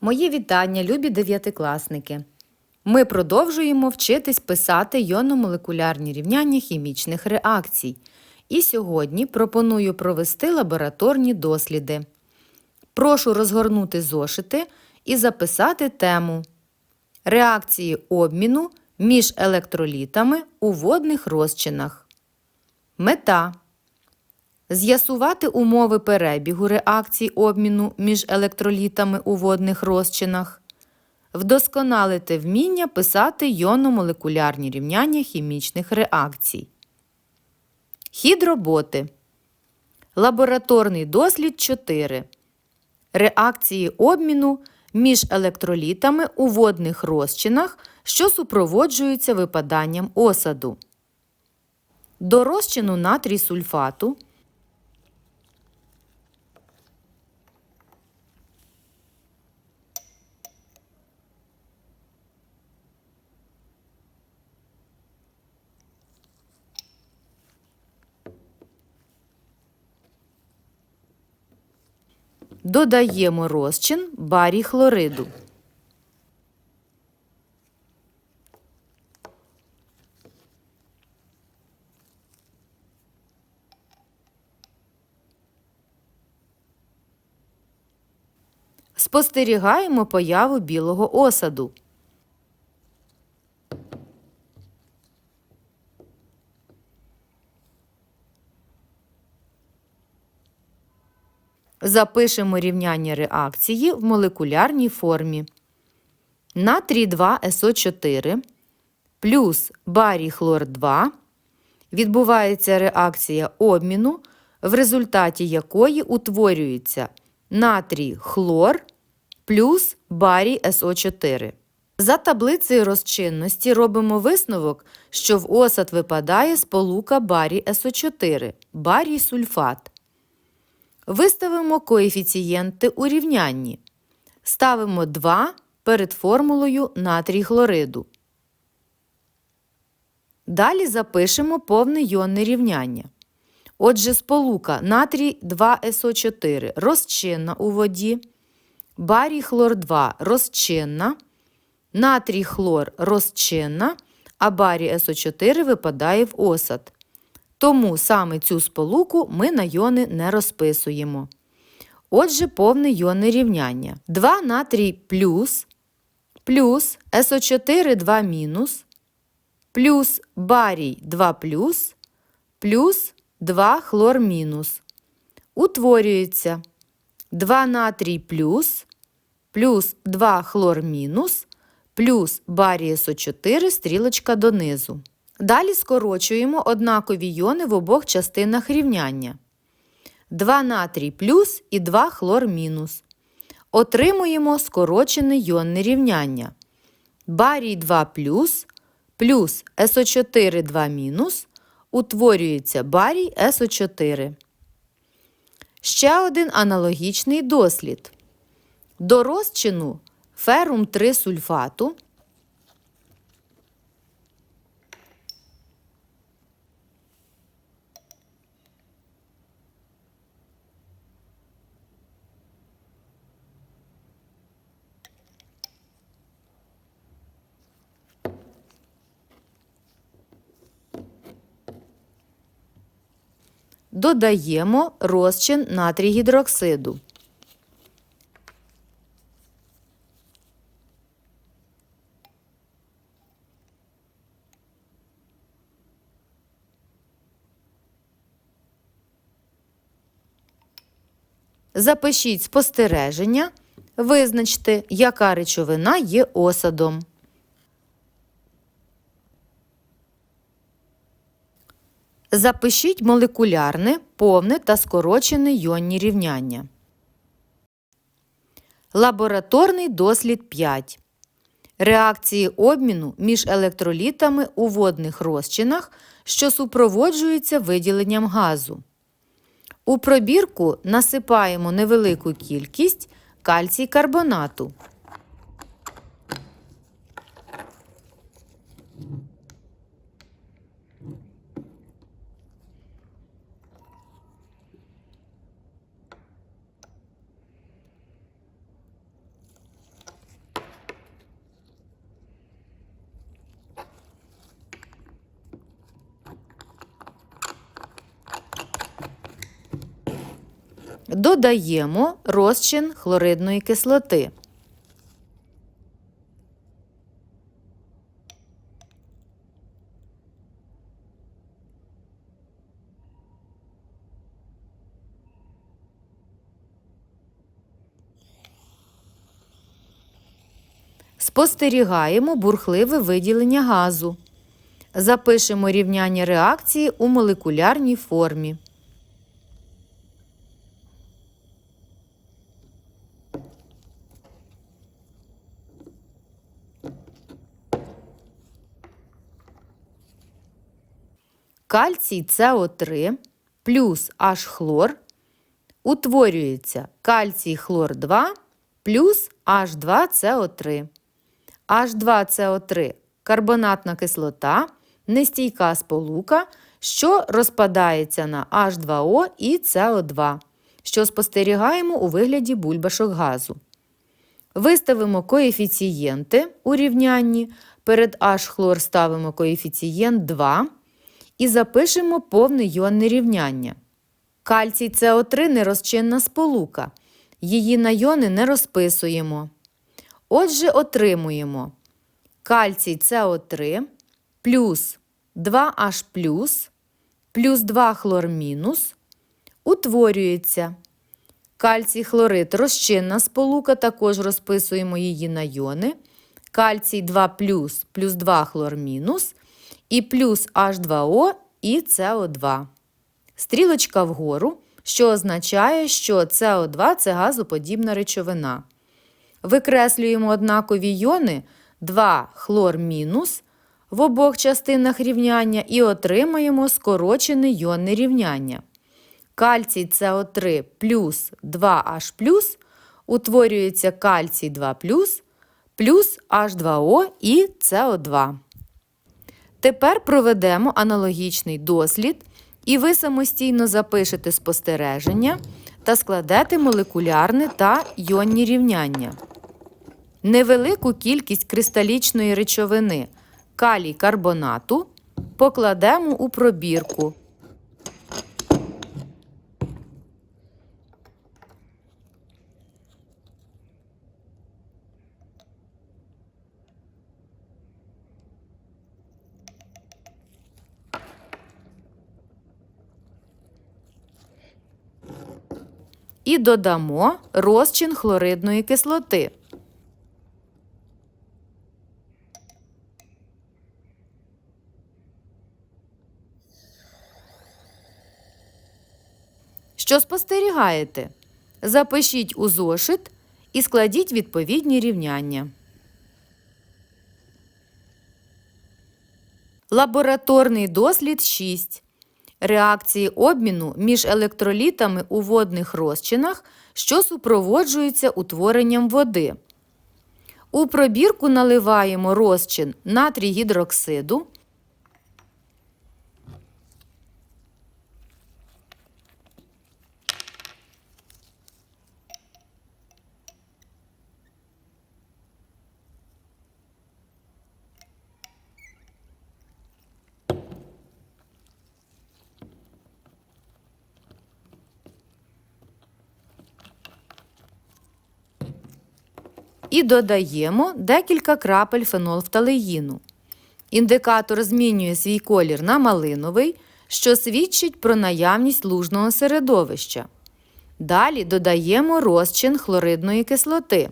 Мої вітання, любі дев'ятикласники! Ми продовжуємо вчитись писати йонно-молекулярні рівняння хімічних реакцій. І сьогодні пропоную провести лабораторні досліди. Прошу розгорнути зошити і записати тему Реакції обміну між електролітами у водних розчинах. Мета З'ясувати умови перебігу реакцій обміну між електролітами у водних розчинах. Вдосконалити вміння писати йонно-молекулярні рівняння хімічних реакцій. Хід роботи. Лабораторний дослід 4. Реакції обміну між електролітами у водних розчинах, що супроводжуються випаданням осаду. До розчину натрій сульфату додаємо розчин барій хлориду. Спостерігаємо появу білого осаду. Запишемо рівняння реакції в молекулярній формі. Натрій 2СО4 плюс барій хлор 2 відбувається реакція обміну, в результаті якої утворюється натрій хлор плюс барій СО4. За таблицею розчинності робимо висновок, що в осад випадає сполука барій СО4, барій сульфат. Виставимо коефіцієнти у рівнянні. Ставимо 2 перед формулою натрій хлориду. Далі запишемо повне йонне рівняння. Отже, сполука натрій 2СО4 розчинна у воді, барій хлор 2 розчинна, натрій хлор розчинна, а барій СО4 випадає в осад. Тому саме цю сполуку ми на йони не розписуємо. Отже, повне йонне рівняння. 2 натрій плюс, плюс СО4 2 мінус, плюс барій 2 плюс, плюс 2 хлор мінус. Утворюється 2 натрій плюс, плюс 2 хлор мінус, плюс барій СО4 стрілочка донизу. Далі скорочуємо однакові йони в обох частинах рівняння. 2 натрій плюс і 2 хлор мінус. Отримуємо скорочене йонне рівняння. Барій 2 плюс плюс СО4 2 мінус утворюється барій СО4. Ще один аналогічний дослід. До розчину ферум 3 сульфату додаємо розчин натрій гідроксиду. Запишіть спостереження, визначте, яка речовина є осадом. Запишіть молекулярне, повне та скорочене йонні рівняння. Лабораторний дослід 5. Реакції обміну між електролітами у водних розчинах, що супроводжуються виділенням газу. У пробірку насипаємо невелику кількість кальцій карбонату. Додаємо розчин хлоридної кислоти. Спостерігаємо бурхливе виділення газу. Запишемо рівняння реакції у молекулярній формі. Кальцій СО3 плюс H-хлор утворюється кальцій хлор 2 плюс H2CO3. H2CO3 карбонатна кислота, нестійка сполука, що розпадається на H2O і CO2, що спостерігаємо у вигляді бульбашок газу. Виставимо коефіцієнти у рівнянні. Перед H-хлор ставимо коефіцієнт 2 і запишемо повне йонне рівняння. Кальцій СО3 нерозчинна сполука. Її на йони не розписуємо. Отже, отримуємо кальцій СО3 плюс 2H плюс 2 хлор мінус утворюється. Кальцій хлорид розчинна сполука, також розписуємо її на йони. Кальцій 2 плюс плюс 2 хлор мінус і плюс H2O і СО2. Стрілочка вгору, що означає, що СО2 це газоподібна речовина. Викреслюємо однакові йони 2 хлор мінус в обох частинах рівняння і отримаємо скорочене йонне рівняння. Кальцій СО3 плюс 2H утворюється кальцій 2 плюс H2O і СО2. Тепер проведемо аналогічний дослід, і ви самостійно запишете спостереження та складете молекулярне та йонні рівняння. Невелику кількість кристалічної речовини калій карбонату покладемо у пробірку. І додамо розчин хлоридної кислоти. Що спостерігаєте? Запишіть у зошит і складіть відповідні рівняння. Лабораторний дослід 6. Реакції обміну між електролітами у водних розчинах, що супроводжуються утворенням води. У пробірку наливаємо розчин натрій гідроксиду і додаємо декілька крапель фенолфталеїну. Індикатор змінює свій колір на малиновий, що свідчить про наявність лужного середовища. Далі додаємо розчин хлоридної кислоти.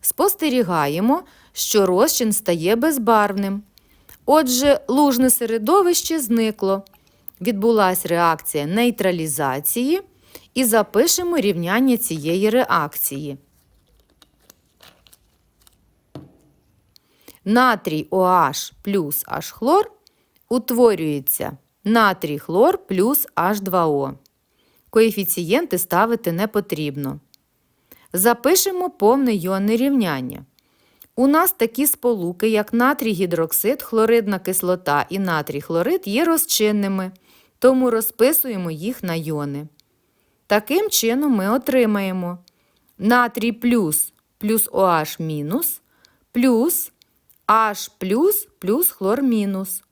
Спостерігаємо, що розчин стає безбарвним. Отже, лужне середовище зникло. Відбулася реакція нейтралізації і запишемо рівняння цієї реакції. Натрій OH плюс H-хлор утворюється натрій хлор плюс H2O. Коефіцієнти ставити не потрібно. Запишемо повне йонне рівняння. У нас такі сполуки, як натрій гідроксид, хлоридна кислота і натрій хлорид є розчинними, тому розписуємо їх на йони. Таким чином ми отримаємо натрій плюс плюс OH мінус плюс H плюс плюс хлор мінус.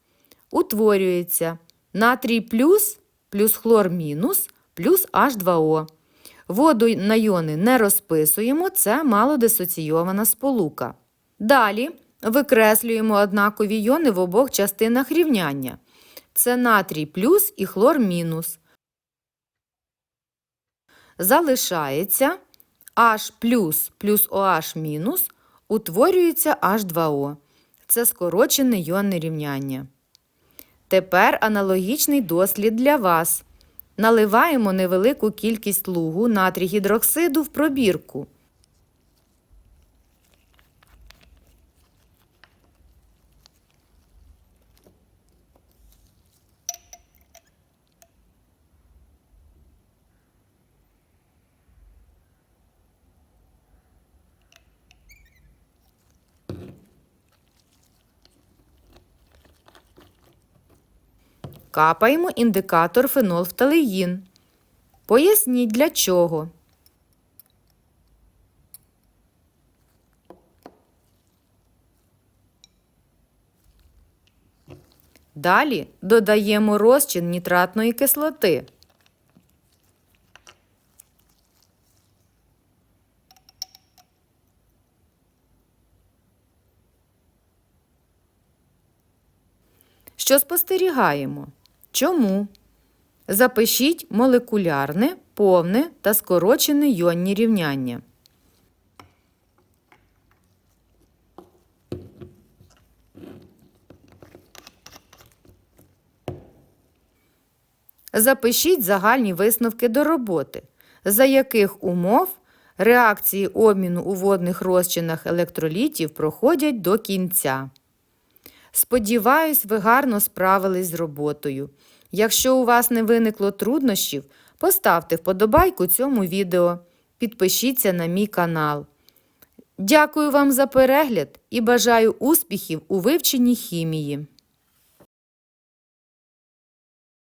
Утворюється натрій плюс плюс хлор мінус плюс H2O. Воду на йони не розписуємо, це малодисоційована сполука. Далі викреслюємо однакові йони в обох частинах рівняння. Це натрій плюс і хлор мінус. Залишається H плюс плюс OH мінус утворюється H2O. Це скорочене йонне рівняння. Тепер аналогічний дослід для вас. Наливаємо невелику кількість лугу натрігідроксиду в пробірку. Капаємо індикатор фенолфталеїн. Поясніть для чого. Далі додаємо розчин нітратної кислоти. Що спостерігаємо? Чому? Запишіть молекулярне, повне та скорочене йонні рівняння. Запишіть загальні висновки до роботи, за яких умов реакції обміну у водних розчинах електролітів проходять до кінця. Сподіваюсь, ви гарно справились з роботою. Якщо у вас не виникло труднощів, поставте вподобайку цьому відео, підпишіться на мій канал. Дякую вам за перегляд і бажаю успіхів у вивченні хімії.